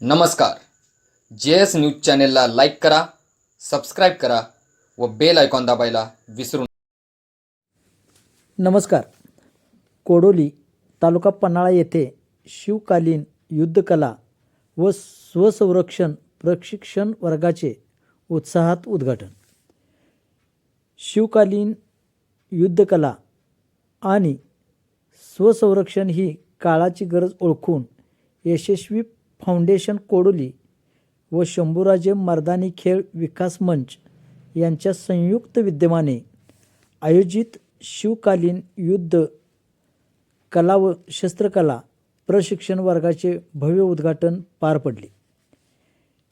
नमस्कार. J S news चॅनेलला like करा सबस्क्राईब करा व बेल आयकॉन दाबायला विसरू नमस्कार. कोडोली तालुका पन्हाळा येथे शिवकालीन युद्धकला व स्वसंरक्षण प्रशिक्षण वर्गाचे उत्साहात उद्घाटन. शिवकालीन युद्धकला आणि स्वसंरक्षण ही काळाची गरज ओळखून यशस्वी फाउंडेशन कोडोली व शंभूराजे मर्दानी खेळ विकास मंच यांच्या संयुक्त विद्यमाने आयोजित शिवकालीन युद्ध कला व शस्त्रकला प्रशिक्षण वर्गाचे भव्य उद्घाटन पार पडले.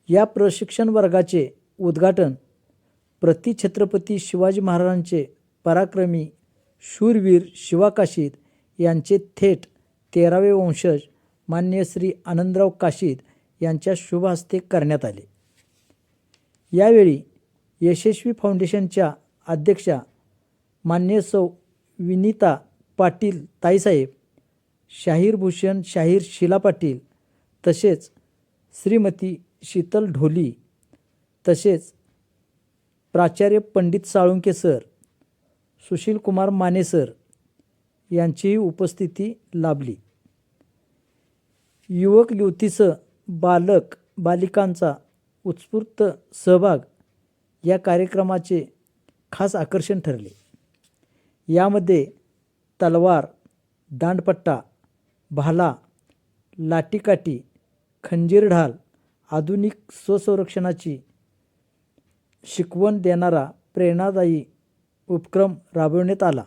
या प्रशिक्षण वर्गाचे उद्घाटन प्रतिछत्रपती शिवाजी महाराजांचे पराक्रमी शूरवीर शिवाकाशीत यांचे थेट तेरावे वंशज मान्य श्री आनंदराव काशीद यांच्या शुभ हस्ते करण्यात आले. यावेळी यशस्वी फाउंडेशनच्या अध्यक्षा मान्य सौ विनीता पाटील ताईसाहेब शाहीर भूषण शाहीर शिला पाटील तसेच श्रीमती शीतल ढोली तसेच प्राचार्य पंडित साळुंके सर सुशील कुमार माने सर यांचीही उपस्थिती लाभली. युवक युवतीचं बालक बालिकांचा उत्स्फूर्त सहभाग या कार्यक्रमाचे खास आकर्षण ठरले. यामध्ये तलवार दांडपट्टा भाला लाटीकाठी खंजीर ढाल आधुनिक स्वसंरक्षणाची शिकवण देणारा प्रेरणादायी उपक्रम राबवण्यात आला.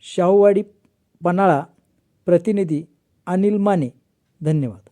शाहूवाडी पन्हाळा प्रतिनिधी अनिल माने. धन्यवाद.